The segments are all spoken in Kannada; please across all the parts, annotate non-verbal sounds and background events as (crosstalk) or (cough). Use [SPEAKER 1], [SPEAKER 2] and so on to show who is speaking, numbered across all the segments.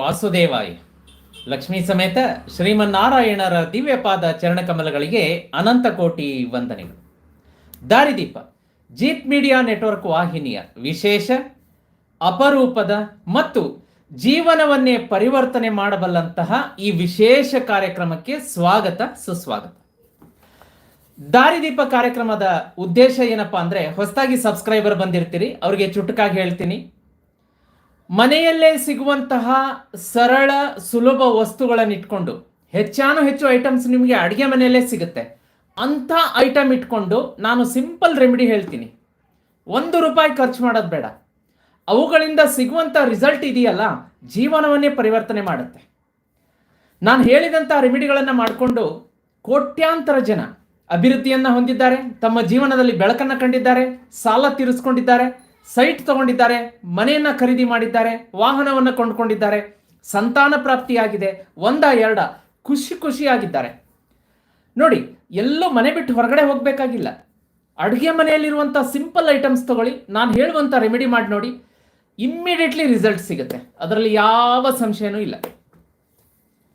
[SPEAKER 1] ವಾಸುದೇವಾಯ. ಲಕ್ಷ್ಮೀ ಸಮೇತ ಶ್ರೀಮನ್ನಾರಾಯಣರ ದಿವ್ಯಪಾದ ಚರಣಕಮಲಗಳಿಗೆ ಅನಂತ ಕೋಟಿ ವಂದನೆಗಳು. ದಾರಿದೀಪ, ಜೀತ್ ಮೀಡಿಯಾ ನೆಟ್ವರ್ಕ್ ವಾಹಿನಿಯ ವಿಶೇಷ, ಅಪರೂಪದ ಮತ್ತು ಜೀವನವನ್ನೇ ಪರಿವರ್ತನೆ ಮಾಡಬಲ್ಲಂತಹ ಈ ವಿಶೇಷ ಕಾರ್ಯಕ್ರಮಕ್ಕೆ ಸ್ವಾಗತ, ಸುಸ್ವಾಗತ. ದಾರಿದೀಪ ಕಾರ್ಯಕ್ರಮದ ಉದ್ದೇಶ ಏನಪ್ಪಾ ಅಂದ್ರೆ ಹೊಸದಾಗಿ ಸಬ್ಸ್ಕ್ರೈಬರ್ ಬಂದಿರ್ತೀರಿ, ಅವ್ರಿಗೆ ಚುಟುಕಾಗಿ ಹೇಳ್ತೀನಿ. ಮನೆಯಲ್ಲೇ ಸಿಗುವಂತಹ ಸರಳ ಸುಲಭ ವಸ್ತುಗಳನ್ನು ಇಟ್ಕೊಂಡು ಹೆಚ್ಚಾನು ಹೆಚ್ಚು ಐಟಮ್ಸ್ ನಿಮಗೆ ಅಡುಗೆ ಮನೆಯಲ್ಲೇ ಸಿಗುತ್ತೆ. ಅಂಥ ಐಟಮ್ ಇಟ್ಕೊಂಡು ನಾನು ಸಿಂಪಲ್ ರೆಮಿಡಿ ಹೇಳ್ತೀನಿ. ಒಂದು ರೂಪಾಯಿ ಖರ್ಚು ಮಾಡೋದು ಬೇಡ. ಅವುಗಳಿಂದ ಸಿಗುವಂಥ ರಿಸಲ್ಟ್ ಇದೆಯಲ್ಲ, ಜೀವನವನ್ನೇ ಪರಿವರ್ತನೆ ಮಾಡುತ್ತೆ. ನಾನು ಹೇಳಿದಂಥ ರೆಮಿಡಿಗಳನ್ನು ಮಾಡಿಕೊಂಡು ಕೋಟ್ಯಾಂತರ ಜನ ಅಭಿವೃದ್ಧಿಯನ್ನು ಹೊಂದಿದ್ದಾರೆ, ತಮ್ಮ ಜೀವನದಲ್ಲಿ ಬೆಳಕನ್ನು ಕಂಡಿದ್ದಾರೆ, ಸಾಲ ತೀರಿಸ್ಕೊಂಡಿದ್ದಾರೆ ಸೈಟ್ ತಗೊಂಡಿದ್ದಾರೆ, ಮನೆಯನ್ನ ಖರೀದಿ ಮಾಡಿದ್ದಾರೆ, ವಾಹನವನ್ನು ಕೊಂಡ್ಕೊಂಡಿದ್ದಾರೆ, ಸಂತಾನ ಪ್ರಾಪ್ತಿಯಾಗಿದೆ, ಒಂದ ಎರಡ ಖುಷಿ ಖುಷಿಯಾಗಿದ್ದಾರೆ. ನೋಡಿ, ಎಲ್ಲೂ ಮನೆ ಬಿಟ್ಟು ಹೊರಗಡೆ ಹೋಗಬೇಕಾಗಿಲ್ಲ. ಅಡುಗೆ ಮನೆಯಲ್ಲಿರುವಂಥ ಸಿಂಪಲ್ ಐಟಮ್ಸ್ ತಗೊಳ್ಳಿ, ನಾನು ಹೇಳುವಂಥ ರೆಮಿಡಿ ಮಾಡಿ ನೋಡಿ ಇಮ್ಮಿಡಿಯೇಟ್ಲಿ ರಿಸಲ್ಟ್ ಸಿಗುತ್ತೆ. ಅದರಲ್ಲಿ ಯಾವ ಸಂಶಯನೂ ಇಲ್ಲ.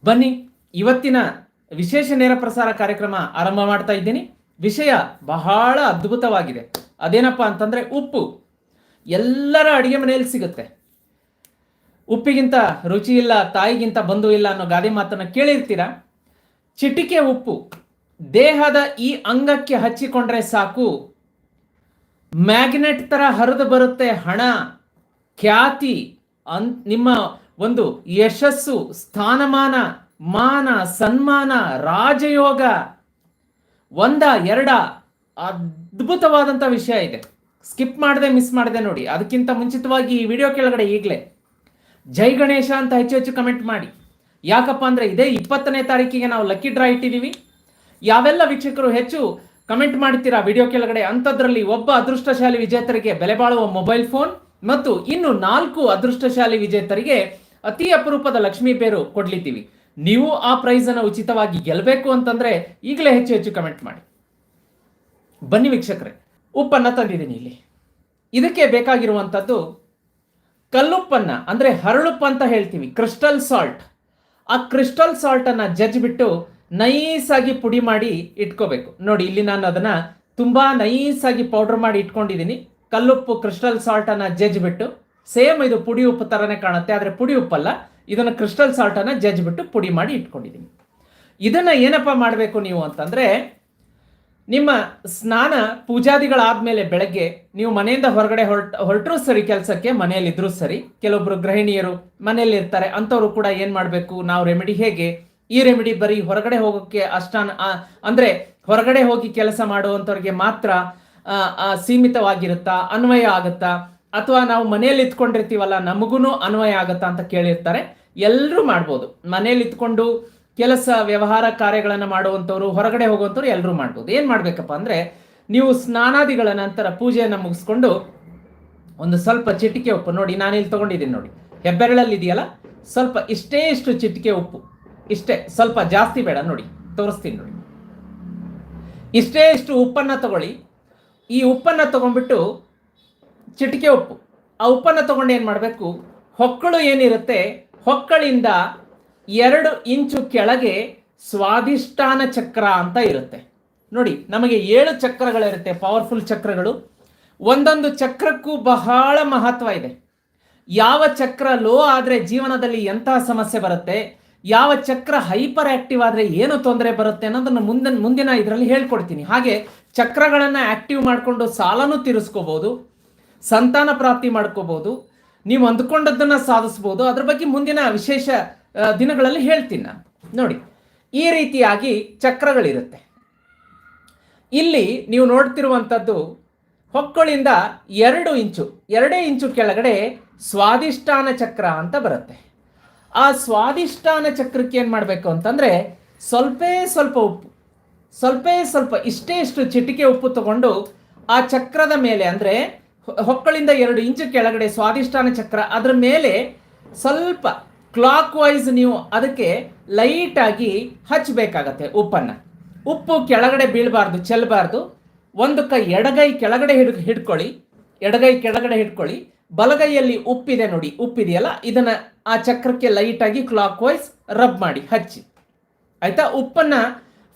[SPEAKER 1] ಬನ್ನಿ, ಇವತ್ತಿನ ವಿಶೇಷ ನೇರ ಪ್ರಸಾರ ಕಾರ್ಯಕ್ರಮ ಆರಂಭ ಮಾಡ್ತಾ ಇದ್ದೀನಿ. ವಿಷಯ ಬಹಳ ಅದ್ಭುತವಾಗಿದೆ. ಅದೇನಪ್ಪ ಅಂತಂದರೆ ಉಪ್ಪು. ಎಲ್ಲರ ಅಡುಗೆ ಮನೆಯಲ್ಲಿ ಸಿಗುತ್ತೆ. ಉಪ್ಪಿಗಿಂತ ರುಚಿ ಇಲ್ಲ ತಾಯಿಗಿಂತ ಬಂಧು ಇಲ್ಲ ಅನ್ನೋ ಗಾದೆ ಮಾತನ್ನ ಕೇಳಿರ್ತೀರಾ? ಚಿಟಿಕೆ ಉಪ್ಪು ದೇಹದ ಈ ಅಂಗಕ್ಕೆ ಹಚ್ಚಿಕೊಂಡ್ರೆ ಸಾಕು. ಮ್ಯಾಗ್ನೆಟ್ ತರ ಹರಿದು ಬರುತ್ತೆ ಹಣ, ಖ್ಯಾತಿ, ಅನ್, ನಿಮ್ಮ ಒಂದು ಯಶಸ್ಸು, ಸ್ಥಾನಮಾನ, ಮಾನ, ಸನ್ಮಾನ, ರಾಜಯೋಗ, ಒಂದ, ಎರಡ ಅದ್ಭುತವಾದಂಥ ವಿಷಯ ಇದೆ. ಸ್ಕಿಪ್ ಮಾಡದೆ, ಮಿಸ್ ಮಾಡದೆ ನೋಡಿ. ಅದಕ್ಕಿಂತ ಮುಂಚಿತವಾಗಿ ಈ ವಿಡಿಯೋ ಕೆಳಗಡೆ ಈಗಲೇ ಜೈ ಗಣೇಶ ಅಂತ ಹೆಚ್ಚು ಹೆಚ್ಚು ಕಮೆಂಟ್ ಮಾಡಿ. ಯಾಕಪ್ಪ ಅಂದರೆ ಇದೇ ಇಪ್ಪತ್ತನೇ ತಾರೀಕಿಗೆ ನಾವು ಲಕ್ಕಿ ಡ್ರಾ ಇಟ್ಟಿದ್ದೀವಿ. ಯಾವೆಲ್ಲ ವೀಕ್ಷಕರು ಹೆಚ್ಚು ಕಮೆಂಟ್ ಮಾಡ್ತೀರಾ ವಿಡಿಯೋ ಕೆಳಗಡೆ ಅಂಥದ್ರಲ್ಲಿ ಒಬ್ಬ ಅದೃಷ್ಟಶಾಲಿ ವಿಜೇತರಿಗೆ ಬೆಲೆ ಬಾಳುವ ಮೊಬೈಲ್ ಫೋನ್ ಮತ್ತು ಇನ್ನು ನಾಲ್ಕು ಅದೃಷ್ಟಶಾಲಿ ವಿಜೇತರಿಗೆ ಅತಿ ಅಪರೂಪದ ಲಕ್ಷ್ಮೀ ಬೇರು ಕೊಡ್ಲಿದ್ದೀವಿ. ನೀವು ಆ ಪ್ರೈಸ್ ಅನ್ನು ಉಚಿತವಾಗಿ ಗೆಲ್ಲಬೇಕು ಅಂತಂದ್ರೆ ಈಗಲೇ ಹೆಚ್ಚು ಹೆಚ್ಚು ಕಮೆಂಟ್ ಮಾಡಿ. ಬನ್ನಿ ವೀಕ್ಷಕರೇ. ಉಪ್ಪನ್ನ ತಂದಿದ್ದೀನಿ ಇಲ್ಲಿ. ಇದಕ್ಕೆ ಬೇಕಾಗಿರುವಂಥದ್ದು ಕಲ್ಲುಪ್ಪನ್ನು, ಅಂದರೆ ಹರಳುಪ್ಪ ಅಂತ ಹೇಳ್ತೀವಿ ಕ್ರಿಸ್ಟಲ್ ಸಾಲ್ಟ್ ಆ ಕ್ರಿಸ್ಟಲ್ ಸಾಲ್ಟನ್ನು ಜಜ್ಜಿಬಿಟ್ಟು ನೈಸಾಗಿ ಪುಡಿ ಮಾಡಿ ಇಟ್ಕೋಬೇಕು. ನೋಡಿ, ಇಲ್ಲಿ ನಾನು ಅದನ್ನು ತುಂಬ ನೈಸಾಗಿ ಪೌಡರ್ ಮಾಡಿ ಇಟ್ಕೊಂಡಿದ್ದೀನಿ. ಕಲ್ಲುಪ್ಪು ಕ್ರಿಸ್ಟಲ್ ಸಾಲ್ಟನ್ನು ಜಜ್ಜಿಬಿಟ್ಟು ಸೇಮ್ ಇದು ಪುಡಿ ಉಪ್ಪು ಥರನೇ ಕಾಣುತ್ತೆ, ಆದರೆ ಪುಡಿ ಉಪ್ಪಲ್ಲ, ಇದನ್ನು ಕ್ರಿಸ್ಟಲ್ ಸಾಲ್ಟನ್ನು ಜಜ್ಜಿಬಿಟ್ಟು ಪುಡಿ ಮಾಡಿ ಇಟ್ಕೊಂಡಿದ್ದೀನಿ. ಇದನ್ನು ಏನಪ್ಪ ಮಾಡಬೇಕು ನೀವು ಅಂತಂದ್ರೆ ನಿಮ್ಮ ಸ್ನಾನ ಪೂಜಾದಿಗಳಾದ್ಮೇಲೆ ಬೆಳಗ್ಗೆ ನೀವು ಮನೆಯಿಂದ ಹೊರಗಡೆ ಹೊರಟ, ಹೊರಟರೂ ಸರಿ ಕೆಲಸಕ್ಕೆ ಮನೆಯಲ್ಲಿದ್ದರೂ ಸರಿ. ಕೆಲವೊಬ್ರು ಗೃಹಿಣಿಯರು ಮನೆಯಲ್ಲಿ ಇರ್ತಾರೆ ಅಂಥವ್ರು ಕೂಡ ಏನು ಮಾಡಬೇಕು? ನಾವು ರೆಮಿಡಿ ಹೇಗೆ? ಈ ರೆಮಿಡಿ ಬರೀ ಹೊರಗಡೆ ಹೋಗೋಕ್ಕೆ ಅಷ್ಟಾನ ಅಂದರೆ ಹೊರಗಡೆ ಹೋಗಿ ಕೆಲಸ ಮಾಡುವಂಥವ್ರಿಗೆ ಮಾತ್ರ ಸೀಮಿತವಾಗಿರುತ್ತಾ? ಅನ್ವಯ ಆಗುತ್ತಾ? ಅಥವಾ ನಾವು ಮನೆಯಲ್ಲಿ ಇತ್ಕೊಂಡಿರ್ತೀವಲ್ಲ ನಮಗೂ ಅನ್ವಯ ಆಗುತ್ತಾ ಅಂತ ಕೇಳಿರ್ತಾರೆ. ಎಲ್ಲರೂ ಮಾಡ್ಬೋದು. ಮನೇಲಿ ಇತ್ಕೊಂಡು ಕೆಲಸ, ವ್ಯವಹಾರ ಕಾರ್ಯಗಳನ್ನು ಮಾಡುವಂಥವ್ರು, ಹೊರಗಡೆ ಹೋಗುವಂಥವ್ರು ಎಲ್ಲರೂ ಮಾಡ್ಬೋದು. ಏನು ಮಾಡಬೇಕಪ್ಪ ಅಂದರೆ, ನೀವು ಸ್ನಾನಾದಿಗಳ ನಂತರ ಪೂಜೆಯನ್ನು ಮುಗಿಸ್ಕೊಂಡು ಒಂದು ಸ್ವಲ್ಪ ಚಿಟಿಕೆ ಉಪ್ಪು ನೋಡಿ ನಾನು ಇಲ್ಲಿ ತಗೊಂಡಿದ್ದೀನಿ ನೋಡಿ. ಹೆಬ್ಬೆರಳಲ್ಲಿ ಇದೆಯಲ್ಲ ಸ್ವಲ್ಪ ಇಷ್ಟೇ ಇಷ್ಟು ಚಿಟಿಕೆ ಉಪ್ಪು, ಇಷ್ಟೇ, ಸ್ವಲ್ಪ ಜಾಸ್ತಿ ಬೇಡ ನೋಡಿ, ತೋರಿಸ್ತೀನಿ ನೋಡಿ. ಇಷ್ಟೇ ಇಷ್ಟು ಉಪ್ಪನ್ನು ತಗೊಳ್ಳಿ. ಈ ಉಪ್ಪನ್ನು ತಗೊಂಡ್ಬಿಟ್ಟು ಚಿಟಿಕೆ ಉಪ್ಪು, ಆ ಉಪ್ಪನ್ನು ತಗೊಂಡು ಏನು ಮಾಡಬೇಕು? ಹೊಕ್ಕಳು ಏನಿರುತ್ತೆ? ಹೊಕ್ಕಳಿಂದ ಎರಡು ಇಂಚು ಕೆಳಗೆ ಸ್ವಾಧಿಷ್ಠಾನ ಚಕ್ರ ಅಂತ ಇರುತ್ತೆ. ನೋಡಿ, ನಮಗೆ ಏಳು ಚಕ್ರಗಳಿರುತ್ತೆ ಪವರ್ಫುಲ್ ಚಕ್ರಗಳು. ಒಂದೊಂದು ಚಕ್ರಕ್ಕೂ ಬಹಳ ಮಹತ್ವ ಇದೆ. ಯಾವ ಚಕ್ರ ಲೋ ಆದರೆ ಜೀವನದಲ್ಲಿ ಎಂತಹ ಸಮಸ್ಯೆ ಬರುತ್ತೆ, ಯಾವ ಚಕ್ರ ಹೈಪರ್ ಆಕ್ಟಿವ್ ಆದರೆ ಏನು ತೊಂದರೆ ಬರುತ್ತೆ ಅನ್ನೋದನ್ನು ಮುಂದಿನ ಮುಂದಿನ ಇದರಲ್ಲಿ ಹೇಳ್ಕೊಡ್ತೀನಿ. ಹಾಗೆ ಚಕ್ರಗಳನ್ನು ಆಕ್ಟಿವ್ ಮಾಡಿಕೊಂಡು ಸಾಲನೂ ತೀರಿಸ್ಕೋಬಹುದು ಸಂತಾನ ಪ್ರಾಪ್ತಿ ಮಾಡ್ಕೋಬಹುದು ನೀವು ಅಂದ್ಕೊಂಡದ್ದನ್ನು ಸಾಧಿಸ್ಬೋದು. ಅದ್ರ ಬಗ್ಗೆ ಮುಂದಿನ ವಿಶೇಷ ದಿನಗಳಲ್ಲಿ ಹೇಳ್ತೀನಿ ನಾನು. ನೋಡಿ, ಈ ರೀತಿಯಾಗಿ ಚಕ್ರಗಳಿರುತ್ತೆ. ಇಲ್ಲಿ ನೀವು ನೋಡ್ತಿರುವಂಥದ್ದು ಹೊಕ್ಕಳಿಂದ ಎರಡು ಇಂಚು, ಎರಡೇ ಇಂಚು ಕೆಳಗಡೆ ಸ್ವಾದಿಷ್ಟಾನ ಚಕ್ರ ಅಂತ ಬರುತ್ತೆ. ಆ ಸ್ವಾದಿಷ್ಟಾನ ಚಕ್ರಕ್ಕೆ ಏನು ಮಾಡಬೇಕು ಅಂತಂದರೆ ಸ್ವಲ್ಪೇ ಸ್ವಲ್ಪ ಉಪ್ಪು, ಸ್ವಲ್ಪೇ ಸ್ವಲ್ಪ ಇಷ್ಟೇ ಇಷ್ಟು ಚಿಟಿಕೆ ಉಪ್ಪು ತಗೊಂಡು ಆ ಚಕ್ರದ ಮೇಲೆ ಅಂದರೆ ಹೊಕ್ಕಳಿಂದ ಎರಡು ಇಂಚು ಕೆಳಗಡೆ ಸ್ವಾದಿಷ್ಟಾನ ಚಕ್ರ, ಅದರ ಮೇಲೆ ಸ್ವಲ್ಪ ಕ್ಲಾಕ್ ವೈಸ್ ನೀವು ಅದಕ್ಕೆ ಲೈಟಾಗಿ ಹಚ್ಚಬೇಕಾಗತ್ತೆ ಉಪ್ಪನ್ನು. ಉಪ್ಪು ಕೆಳಗಡೆ ಬೀಳಬಾರ್ದು, ಚೆಲ್ಲಬಾರ್ದು. ಒಂದು ಕೈ ಎಡಗೈ ಕೆಳಗಡೆ ಹಿಡ್, ಹಿಡ್ಕೊಳ್ಳಿ. ಎಡಗೈ ಕೆಳಗಡೆ ಹಿಡ್ಕೊಳ್ಳಿ. ಬಲಗೈಯಲ್ಲಿ ಉಪ್ಪಿದೆ ನೋಡಿ, ಉಪ್ಪಿದೆಯಲ್ಲ? ಇದನ್ನ ಆ ಚಕ್ರಕ್ಕೆ ಲೈಟಾಗಿ ಕ್ಲಾಕ್ ವೈಸ್ ರಬ್ ಮಾಡಿ, ಹಚ್ಚಿ. ಆಯಿತಾ? ಉಪ್ಪನ್ನ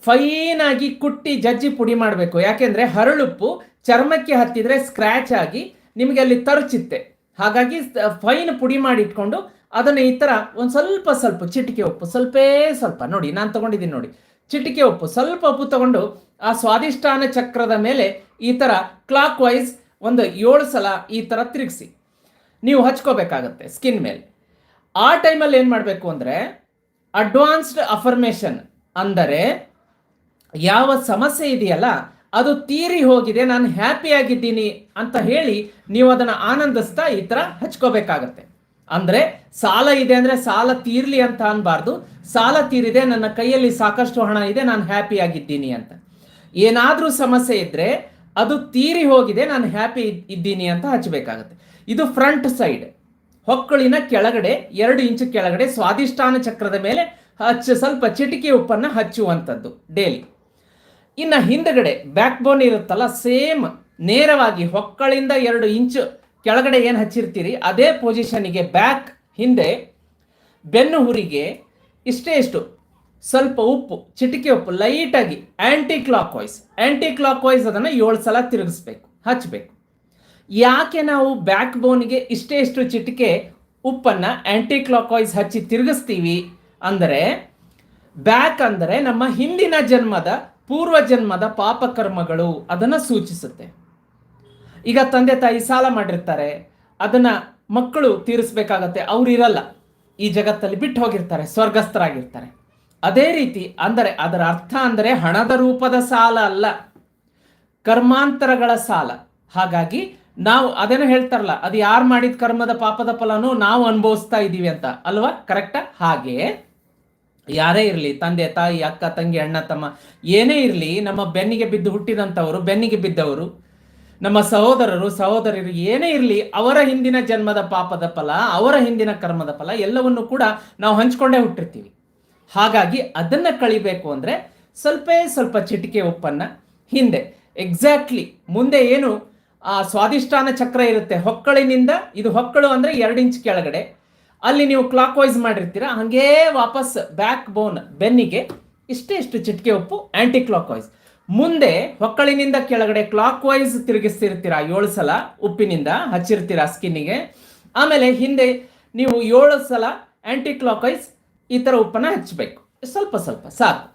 [SPEAKER 1] ಫೈನ್ ಆಗಿ ಕುಟ್ಟಿ ಜಜ್ಜಿ ಪುಡಿ ಮಾಡಬೇಕು. ಯಾಕೆಂದ್ರೆ ಹರಳುಪ್ಪು ಚರ್ಮಕ್ಕೆ ಹತ್ತಿದ್ರೆ ಸ್ಕ್ರ್ಯಾಚ್ ಆಗಿ ನಿಮಗೆ ಅಲ್ಲಿ ತರುಚಿತ್ತೆ. ಹಾಗಾಗಿ ಫೈನ್ ಪುಡಿ ಮಾಡಿ ಇಟ್ಕೊಂಡು ಅದನ್ನ ಈ ಥರ ಒಂದು ಸ್ವಲ್ಪ ಸ್ವಲ್ಪ ಚಿಟಿಕೆ ಉಪ್ಪು, ಸ್ವಲ್ಪೇ ಸ್ವಲ್ಪ. ನೋಡಿ, ನಾನು ತಗೊಂಡಿದ್ದೀನಿ ನೋಡಿ. ಚಿಟಿಕೆ ಉಪ್ಪು, ಸ್ವಲ್ಪ ಉಪ್ಪು ತಗೊಂಡು ಆ ಸ್ವಾದಿಷ್ಟಾನ ಚಕ್ರದ ಮೇಲೆ ಈ ಥರ ಕ್ಲಾಕ್ ವೈಸ್ ಒಂದು ಏಳು ಸಲ ಈ ಥರ ತಿರುಗಿಸಿ. ನೀವು ಹಚ್ಕೋಬೇಕಾಗತ್ತೆ ಸ್ಕಿನ್ ಮೇಲೆ. ಆ ಟೈಮಲ್ಲಿ ಏನು ಮಾಡಬೇಕು ಅಂದರೆ ಅಡ್ವಾನ್ಸ್ಡ್ ಅಫರ್ಮೇಷನ್ ಅಂದರೆ ಯಾವ ಸಮಸ್ಯೆ ಇದೆಯಲ್ಲ, ಅದು ತೀರಿ ಹೋಗಿದೆ, ನಾನು ಹ್ಯಾಪಿಯಾಗಿದ್ದೀನಿ ಅಂತ ಹೇಳಿ ನೀವು ಅದನ್ನು ಆನಂದಿಸ್ತಾ ಈ ಥರ ಹಚ್ಕೋಬೇಕಾಗತ್ತೆ. ಅಂದರೆ ಸಾಲ ಇದೆ ಅಂದರೆ ಸಾಲ ತೀರ್ಲಿ ಅಂತ ಅನ್ಬಾರ್ದು. ಸಾಲ ತೀರಿದೆ, ನನ್ನ ಕೈಯಲ್ಲಿ ಸಾಕಷ್ಟು ಹಣ ಇದೆ, ನಾನು ಹ್ಯಾಪಿ ಆಗಿದ್ದೀನಿ ಅಂತ. ಏನಾದರೂ ಸಮಸ್ಯೆ ಇದ್ದರೆ ಅದು ತೀರಿ ಹೋಗಿದೆ, ನಾನು ಹ್ಯಾಪಿ ಇದ್ದೀನಿ ಅಂತ ಹಚ್ಚಬೇಕಾಗತ್ತೆ ಇದು ಫ್ರಂಟ್ ಸೈಡ್ ಹೊಕ್ಕಳಿನ ಕೆಳಗಡೆ, ಎರಡು ಇಂಚು ಕೆಳಗಡೆ ಸ್ವಾದಿಷ್ಟಾನ ಚಕ್ರದ ಮೇಲೆ ಹಚ್ಚ, ಸ್ವಲ್ಪ ಚಿಟಿಕೆ ಉಪ್ಪನ್ನು ಹಚ್ಚುವಂಥದ್ದು ಡೇಲಿ ಇನ್ನು ಹಿಂದಗಡೆ ಬ್ಯಾಕ್ ಬೋನ್ ಇರುತ್ತಲ್ಲ ಸೇಮ್ ನೇರವಾಗಿ ಹೊಕ್ಕಳಿಂದ ಎರಡು ಇಂಚು ಕೆಳಗಡೆ ಏನು ಹಚ್ಚಿರ್ತೀರಿ? ಅದೇ ಪೊಸಿಷನಿಗೆ ಬ್ಯಾಕ್ ಹಿಂದೆ ಬೆನ್ನು ಹುರಿಗೆ ಇಷ್ಟೇ ಇಷ್ಟು. ಸ್ವಲ್ಪ ಉಪ್ಪು, ಚಿಟಿಕೆ ಉಪ್ಪು ಲೈಟಾಗಿ anticlockwise anticlockwise ಅದನ್ನು ಏಳು ಸಲ ತಿರುಗಿಸ್ಬೇಕು ಹಚ್ಚಬೇಕು ಯಾಕೆ ನಾವು ಬ್ಯಾಕ್ ಬೋನ್ಗೆ ಇಷ್ಟೇ ಇಷ್ಟು ಚಿಟಿಕೆ ಉಪ್ಪನ್ನು ಆ್ಯಂಟಿ ಕ್ಲಾಕ್ ವೈಸ್ ಹಚ್ಚಿ ತಿರುಗಿಸ್ತೀವಿ ಅಂದರೆ ಬ್ಯಾಕ್ ಅಂದರೆ ನಮ್ಮ ಹಿಂದಿನ ಜನ್ಮದ ಪೂರ್ವ ಜನ್ಮದ ಪಾಪಕರ್ಮಗಳು ಅದನ್ನು ಸೂಚಿಸುತ್ತೆ. ಈಗ ತಂದೆ ತಾಯಿ ಸಾಲ ಮಾಡಿರ್ತಾರೆ, ಅದನ್ನ ಮಕ್ಕಳು ತೀರಿಸ್ಬೇಕಾಗತ್ತೆ, ಅವ್ರು ಇರಲ್ಲ. ಈ ಜಗತ್ತಲ್ಲಿ ಬಿಟ್ಟು ಹೋಗಿರ್ತಾರೆ, ಸ್ವರ್ಗಸ್ಥರಾಗಿರ್ತಾರೆ. ಅದೇ ರೀತಿ ಅಂದರೆ ಅದರ ಅರ್ಥ ಅಂದರೆ ಹಣದ ರೂಪದ ಸಾಲ ಅಲ್ಲ, ಕರ್ಮಾಂತರಗಳ ಸಾಲ. ಹಾಗಾಗಿ ನಾವು ಅದೇನೋ ಹೇಳ್ತಾರಲ್ಲ, ಅದು ಯಾರು ಮಾಡಿದ ಕರ್ಮದ ಪಾಪದ ಫಲನೂ ನಾವು ಅನುಭವಿಸ್ತಾ ಇದ್ದೀವಿ ಅಂತ. ಅಲ್ವಾ? ಕರೆಕ್ಟ? ಹಾಗೆ ಯಾರೇ ಇರಲಿ, ತಂದೆ, ತಾಯಿ, ಅಕ್ಕ, ತಂಗಿ, ಅಣ್ಣ, ತಮ್ಮ, ಏನೇ ಇರಲಿ, ನಮ್ಮ ಬೆನ್ನಿಗೆ ಬಿದ್ದು ಹುಟ್ಟಿದಂಥವರು, ಬೆನ್ನಿಗೆ ಬಿದ್ದವರು ನಮ್ಮ ಸಹೋದರರು ಸಹೋದರರು ಏನೇ ಇರಲಿ, ಅವರ ಹಿಂದಿನ ಜನ್ಮದ ಪಾಪದ ಫಲ, ಅವರ ಹಿಂದಿನ ಕರ್ಮದ ಫಲ ಎಲ್ಲವನ್ನು ಕೂಡ ನಾವು ಹಂಚ್ಕೊಂಡೇ ಹುಟ್ಟಿರ್ತೀವಿ. ಹಾಗಾಗಿ ಅದನ್ನ ಕಳಿಬೇಕು ಅಂದ್ರೆ ಸ್ವಲ್ಪ ಸ್ವಲ್ಪ ಚಿಟಿಕೆ ಉಪ್ಪನ್ನ ಹಿಂದೆ ಎಕ್ಸಾಕ್ಟ್ಲಿ ಮುಂದೆ ಏನು, ಆ ಸ್ವಾದಿಷ್ಟಾನ ಚಕ್ರ ಇರುತ್ತೆ, ಹೊಕ್ಕಳಿನಿಂದ ಇದು ಹೊಕ್ಕಳು ಅಂದ್ರೆ ಎರಡು ಇಂಚ್ ಕೆಳಗಡೆ. ಅಲ್ಲಿ ನೀವು ಕ್ಲಾಕ್ ವೈಸ್ ಮಾಡಿರ್ತೀರ, ಹಾಗೇ ವಾಪಸ್ ಬ್ಯಾಕ್ ಬೋನ್ ಬೆನ್ನಿಗೆ ಇಷ್ಟೇ ಇಷ್ಟು ಚಿಟಿಕೆ ಉಪ್ಪು ಆಂಟಿ ಕ್ಲಾಕ್ ವೈಸ್ ಮುಂದೆ ಹೊಕ್ಕಳಿನಿಂದ ಕೆಳಗಡೆ ಕ್ಲಾಕ್ ವೈಸ್ ತಿರುಗಿಸ್ತಿರ್ತೀರಾ? ಏಳು ಸಲ ಉಪ್ಪಿನಿಂದ ಹಚ್ಚಿರ್ತೀರಾ ಸ್ಕಿನ್ನಿಗೆ? ಆಮೇಲೆ ಹಿಂದೆ ನೀವು ಏಳು ಸಲ ಆಂಟಿ ಕ್ಲಾಕ್ ವೈಸ್ ಈ ಥರ ಉಪ್ಪನ್ನು ಹಚ್ಚಬೇಕು ಸ್ವಲ್ಪ ಸ್ವಲ್ಪ, ಸಾಕು.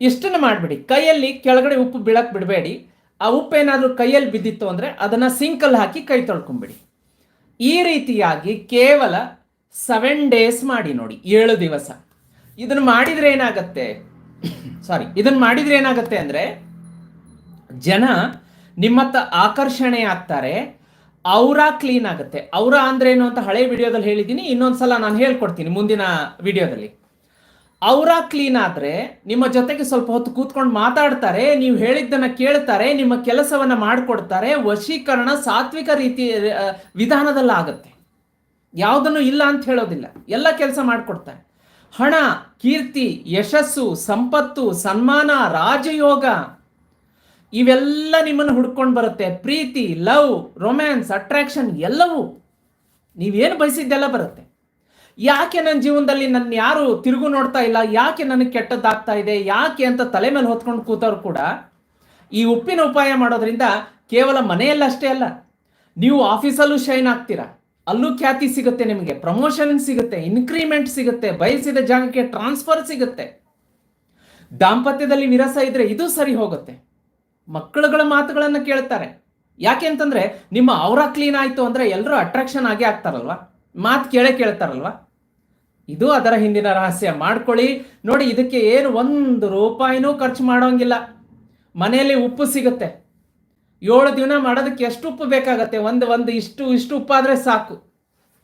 [SPEAKER 1] ಇಷ್ಟನ್ನು ಮಾಡಿಬಿಡಿ. ಕೈಯಲ್ಲಿ ಕೆಳಗಡೆ ಉಪ್ಪು ಬೀಳಕ್ಕೆ ಬಿಡಬೇಡಿ. ಆ ಉಪ್ಪು ಏನಾದರೂ ಕೈಯಲ್ಲಿ ಬಿದ್ದಿತ್ತು ಅಂದರೆ ಅದನ್ನು ಸಿಂಕಲ್ಲಿ ಹಾಕಿ ಕೈ ತೊಳ್ಕೊಂಬಿಡಿ. ಈ ರೀತಿಯಾಗಿ ಕೇವಲ ಸೆವೆನ್ ಡೇಸ್ ಮಾಡಿ ನೋಡಿ. ಏಳು ದಿವಸ. ಇದನ್ನು ಮಾಡಿದರೆ ಏನಾಗತ್ತೆ? (coughs) ಸಾರಿ ಇದನ್ನು ಮಾಡಿದರೆ ಏನಾಗುತ್ತೆ ಅಂದರೆ, ಜನ ನಿಮ್ಮತ್ತ ಆಕರ್ಷಣೆ ಆಗ್ತಾರೆ ಔರ ಕ್ಲೀನ್ ಆಗುತ್ತೆ. ಅವರ ಅಂದ್ರೆ ಏನು ಅಂತ ಹಳೆ ವಿಡಿಯೋದಲ್ಲಿ ಹೇಳಿದ್ದೀನಿ, ಇನ್ನೊಂದ್ಸಲ ನಾನು ಹೇಳ್ಕೊಡ್ತೀನಿ ಮುಂದಿನ ವಿಡಿಯೋದಲ್ಲಿ. ಅವರ ಕ್ಲೀನ್ ಆದ್ರೆ, ನಿಮ್ಮ ಜೊತೆಗೆ ಸ್ವಲ್ಪ ಹೊತ್ತು ಕೂತ್ಕೊಂಡು ಮಾತಾಡ್ತಾರೆ, ನೀವು ಹೇಳಿದ್ದನ್ನ ಕೇಳ್ತಾರೆ, ನಿಮ್ಮ ಕೆಲಸವನ್ನ ಮಾಡಿಕೊಡ್ತಾರೆ, ವಶೀಕರಣ ಸಾತ್ವಿಕ ರೀತಿ ವಿಧಾನದಲ್ಲಿ ಆಗುತ್ತೆ ಯಾವುದನ್ನು ಇಲ್ಲ ಅಂತ ಹೇಳೋದಿಲ್ಲ. ಎಲ್ಲ ಕೆಲಸ ಮಾಡಿಕೊಡ್ತಾರೆ. ಹಣ, ಕೀರ್ತಿ, ಯಶಸ್ಸು, ಸಂಪತ್ತು, ಸನ್ಮಾನ, ರಾಜಯೋಗ ಇವೆಲ್ಲ ನಿಮ್ಮನ್ನು ಹುಡ್ಕೊಂಡು ಬರುತ್ತೆ. ಪ್ರೀತಿ, ಲವ್ ರೊಮ್ಯಾನ್ಸ್ ಅಟ್ರಾಕ್ಷನ್ ಎಲ್ಲವೂ ನೀವೇನು ಬಯಸಿದ್ದೆಲ್ಲ ಬರುತ್ತೆ. ಯಾಕೆ ನನ್ನ ಜೀವನದಲ್ಲಿ ನನ್ನ ಯಾರು ತಿರುಗು ನೋಡ್ತಾ ಇಲ್ಲ? ಯಾಕೆ ನನಗೆ ಕೆಟ್ಟದ್ದಾಗ್ತಾ ಇದೆ? ಯಾಕೆ ಅಂತ ತಲೆ ಮೇಲೆ ಹೊತ್ಕೊಂಡು ಕೂತವ್ರು ಕೂಡ ಈ ಉಪ್ಪಿನ ಉಪಾಯ ಮಾಡೋದ್ರಿಂದ ಕೇವಲ ಮನೆಯಲ್ಲಷ್ಟೇ ಅಲ್ಲ, ನೀವು ಆಫೀಸಲ್ಲೂ ಶೈನ್ ಆಗ್ತೀರಾ? ಅಲ್ಲೂ ಖ್ಯಾತಿ ಸಿಗುತ್ತೆ ನಿಮಗೆ ಪ್ರಮೋಷನ್ ಸಿಗುತ್ತೆ ಇನ್ಕ್ರಿಮೆಂಟ್ ಸಿಗುತ್ತೆ, ಬಯಸಿದ ಜಾಗಕ್ಕೆ ಟ್ರಾನ್ಸ್ಫರ್ ಸಿಗುತ್ತೆ. ದಾಂಪತ್ಯದಲ್ಲಿ ವಿರಸ ಇದ್ರೆ ಇದು ಸರಿ ಹೋಗುತ್ತೆ. ಮಕ್ಕಳುಗಳ ಮಾತುಗಳನ್ನು ಕೇಳ್ತಾರೆ. ಯಾಕೆ ಅಂತಂದ್ರೆ, ನಿಮ್ಮ ಅವರ ಕ್ಲೀನ್ ಆಯಿತು ಅಂದ್ರೆ ಎಲ್ಲರೂ ಅಟ್ರಾಕ್ಷನ್ ಆಗೇ ಆಗ್ತಾರಲ್ವಾ? ಮಾತು ಕೇಳೇ ಕೇಳ್ತಾರಲ್ವಾ? ಇದು ಅದರ ಹಿಂದಿನ ರಹಸ್ಯ. ಮಾಡ್ಕೊಳ್ಳಿ. ನೋಡಿ, ಇದಕ್ಕೆ ಏನು ಒಂದು ರೂಪಾಯಿನೂ ಖರ್ಚು ಮಾಡೋಂಗಿಲ್ಲ. ಮನೆಯಲ್ಲಿ ಉಪ್ಪು ಸಿಗುತ್ತೆ. ಏಳು ದಿನ ಮಾಡೋದಕ್ಕೆ ಎಷ್ಟು ಉಪ್ಪು ಬೇಕಾಗತ್ತೆ? ಒಂದು ಒಂದು ಇಷ್ಟು ಇಷ್ಟು ಉಪ್ಪಾದ್ರೆ ಸಾಕು.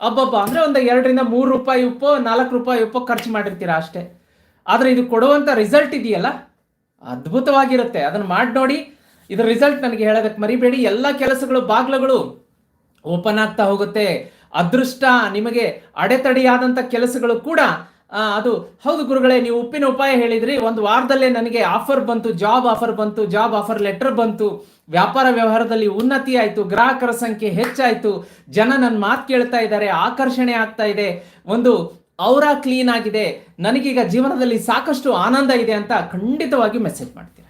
[SPEAKER 1] ಅಬ್ಬಬ್ಬ, ಅಂದರೆ ಒಂದು ಎರಡರಿಂದ ಮೂರು ರೂಪಾಯಿ ಉಪ್ಪು, ನಾಲ್ಕು ರೂಪಾಯಿ ಉಪ್ಪು ಖರ್ಚು ಮಾಡಿರ್ತೀರಾ ಅಷ್ಟೇ. ಆದರೆ ಇದು ಕೊಡುವಂಥ ರಿಸಲ್ಟ್ ಇದೆಯಲ್ಲ? ಅದ್ಭುತವಾಗಿರುತ್ತೆ. ಅದನ್ನು ಮಾಡಿ ನೋಡಿ. ಇದ್ರ ರಿಸಲ್ಟ್ ನನಗೆ ಹೇಳೋದಕ್ಕೆ ಮರಿಬೇಡಿ. ಎಲ್ಲ ಕೆಲಸಗಳು, ಬಾಗ್ಲಗಳು ಓಪನ್ ಆಗ್ತಾ ಹೋಗುತ್ತೆ. ಅದೃಷ್ಟ ನಿಮಗೆ ಅಡೆತಡೆಯಾದಂಥ ಕೆಲಸಗಳು ಕೂಡ ಅದು, ಹೌದು ಗುರುಗಳೇ, ನೀವು ಉಪ್ಪಿನ ಉಪಾಯ ಹೇಳಿದ್ರಿ, ಒಂದು ವಾರದಲ್ಲೇ ನನಗೆ ಆಫರ್ ಬಂತು, ಜಾಬ್ ಆಫರ್ ಬಂತು, ಜಾಬ್ ಆಫರ್ ಲೆಟರ್ ಬಂತು, ವ್ಯಾಪಾರ ವ್ಯವಹಾರದಲ್ಲಿ ಉನ್ನತಿ ಆಯಿತು, ಗ್ರಾಹಕರ ಸಂಖ್ಯೆ ಹೆಚ್ಚಾಯಿತು, ಜನ ನನ್ನ ಮಾತು ಕೇಳ್ತಾ ಇದ್ದಾರೆ, ಆಕರ್ಷಣೆ ಆಗ್ತಾ ಇದೆ, ಒಂದು ಅವರ ಕ್ಲೀನ್ ಆಗಿದೆ, ನನಗೀಗ ಜೀವನದಲ್ಲಿ ಸಾಕಷ್ಟು ಆನಂದ ಇದೆ ಅಂತ ಖಂಡಿತವಾಗಿ ಮೆಸೇಜ್ ಮಾಡ್ತೀರಾ?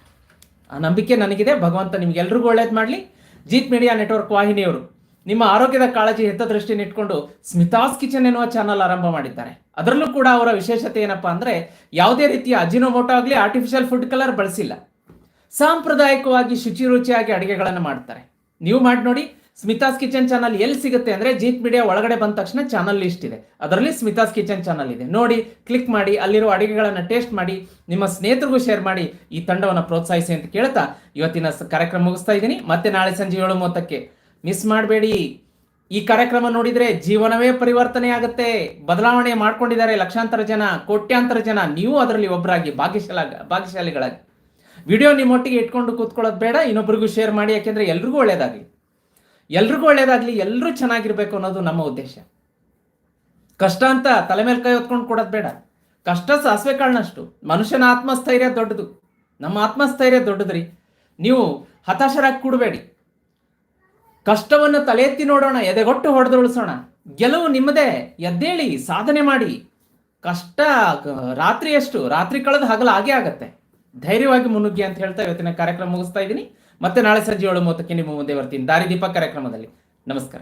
[SPEAKER 1] ಆ ನಂಬಿಕೆ ನನಗಿದೆ, ಭಗವಂತ ನಿಮ್ಗೆಲ್ರಿಗೂ ಒಳ್ಳೇದು ಮಾಡಲಿ. ಜೀತ್ ಮೀಡಿಯಾ ನೆಟ್ವರ್ಕ್ ವಾಹಿನಿಯವರು. ನಿಮ್ಮ ಆರೋಗ್ಯದ ಕಾಳಜಿ ಹೆತ್ತ ದೃಷ್ಟಿ ಇಟ್ಕೊಂಡು ಸ್ಮಿತಾಸ್ ಕಿಚನ್ ಎನ್ನುವ ಚಾನಲ್ ಆರಂಭ ಮಾಡಿದ್ದಾರೆ. ಅದರಲ್ಲೂ ಕೂಡ ಅವರ ವಿಶೇಷತೆ ಏನಪ್ಪಾ ಅಂದ್ರೆ ಯಾವುದೇ ರೀತಿಯ ಅಜಿನೋಮೋಟೋ ಆಗಲಿ ಆರ್ಟಿಫಿಷಿಯಲ್ ಫುಡ್ ಕಲರ್ ಬಳಸಿಲ್ಲ. ಸಾಂಪ್ರದಾಯಿಕವಾಗಿ ಶುಚಿ ರುಚಿಯಾಗಿ ಅಡುಗೆಗಳನ್ನು ಮಾಡ್ತಾರೆ. ನೀವು ಮಾಡಿ ನೋಡಿ, ಸ್ಮಿತಾಸ್ ಕಿಚನ್ ಚಾನಲ್ ಎಲ್ಲಿ ಸಿಗುತ್ತೆ ಅಂದ್ರೆ ಜೀತ್ ಮೀಡಿಯಾ ಒಳಗಡೆ ಬಂದ ತಕ್ಷಣ ಚಾನಲ್ ಲಿಸ್ಟ್ ಇದೆ. ಅದರಲ್ಲಿ ಸ್ಮಿತಾಸ್ ಕಿಚನ್ ಚಾನಲ್ ಇದೆ. ನೋಡಿ ಕ್ಲಿಕ್ ಮಾಡಿ, ಅಲ್ಲಿರುವ ಅಡುಗೆಗಳನ್ನು ಟೇಸ್ಟ್ ಮಾಡಿ, ನಿಮ್ಮ ಸ್ನೇಹಿತರಿಗೂ ಶೇರ್ ಮಾಡಿ, ಈ ತಂಡವನ್ನು ಪ್ರೋತ್ಸಾಹಿಸಿ ಅಂತ ಕೇಳ್ತಾ ಇವತ್ತಿನ ಕಾರ್ಯಕ್ರಮ ಮುಗಿಸ್ತಾ ಇದ್ದೀನಿ. ಮತ್ತೆ ನಾಳೆ ಸಂಜೆ ಏಳು ಮೂವತ್ತಕ್ಕೆ ಮಿಸ್ ಮಾಡಬೇಡಿ. ಈ ಕಾರ್ಯಕ್ರಮ ನೋಡಿದ್ರೆ ಜೀವನವೇ ಪರಿವರ್ತನೆ ಆಗುತ್ತೆ. ಬದಲಾವಣೆ ಮಾಡ್ಕೊಂಡಿದ್ದಾರೆ ಲಕ್ಷಾಂತರ ಜನ, ಕೋಟ್ಯಾಂತರ ಜನ. ನೀವು ಅದರಲ್ಲಿ ಒಬ್ಬರಾಗಿ ಭಾಗ್ಯಶಾಲ, ಭಾಗ್ಯಶಾಲಿಗಳಾಗಿ. ವಿಡಿಯೋ ನಿಮ್ಮೊಟ್ಟಿಗೆ ಇಟ್ಕೊಂಡು ಕೂತ್ಕೊಳ್ಳೋದು ಬೇಡ, ಇನ್ನೊಬ್ರಿಗೂ ಶೇರ್ ಮಾಡಿ, ಯಾಕೆಂದ್ರೆ ಎಲ್ರಿಗೂ ಒಳ್ಳೇದಾಗಲಿ. ಎಲ್ರಿಗೂ ಒಳ್ಳೇದಾಗ್ಲಿ ಎಲ್ಲರೂ ಚೆನ್ನಾಗಿರ್ಬೇಕು ಅನ್ನೋದು ನಮ್ಮ ಉದ್ದೇಶ. ಕಷ್ಟ ಅಂತ ತಲೆ ಮೇಲೆ ಕೈ ಹೊತ್ಕೊಂಡು ಕೊಡೋದು ಬೇಡ. ಕಷ್ಟ ಸಾಸಿವೆ ಕಾಳನಷ್ಟು. ಮನುಷ್ಯನ ಆತ್ಮಸ್ಥೈರ್ಯ ದೊಡ್ಡದು. ನಮ್ಮ ಆತ್ಮಸ್ಥೈರ್ಯ ದೊಡ್ಡದ್ರಿ. ನೀವು ಹತಾಶರಾಗಿ ಕೂಡಬೇಡಿ. ಕಷ್ಟವನ್ನು ತಲೆ ಎತ್ತಿ ನೋಡೋಣ, ಎದೆಗೊಟ್ಟು ಹೊಡೆದುಳಿಸೋಣ ಗೆಲುವು ನಿಮ್ಮದೇ, ಎದ್ದೇಳಿ, ಸಾಧನೆ ಮಾಡಿ. ಕಷ್ಟ ರಾತ್ರಿ ಎಷ್ಟು ರಾತ್ರಿ ಕಳೆದು ಹಗಲು ಹಾಗೆ ಆಗತ್ತೆ. ಧೈರ್ಯವಾಗಿ ಮುನ್ನುಗ್ಗಿ ಅಂತ ಹೇಳ್ತಾ ಇವತ್ತಿನ ಕಾರ್ಯಕ್ರಮ ಮುಗಿಸ್ತಾ ಇದ್ದೀನಿ. ಮತ್ತೆ ನಾಳೆ ಸಂಜೆ ಏಳು ಮೂವತ್ತಕ್ಕೆ ನಿಮ್ಮ ಮುಂದೆ ಬರ್ತೀನಿ. ದಾರಿದೀಪ ಕಾರ್ಯಕ್ರಮದಲ್ಲಿ. ನಮಸ್ಕಾರ.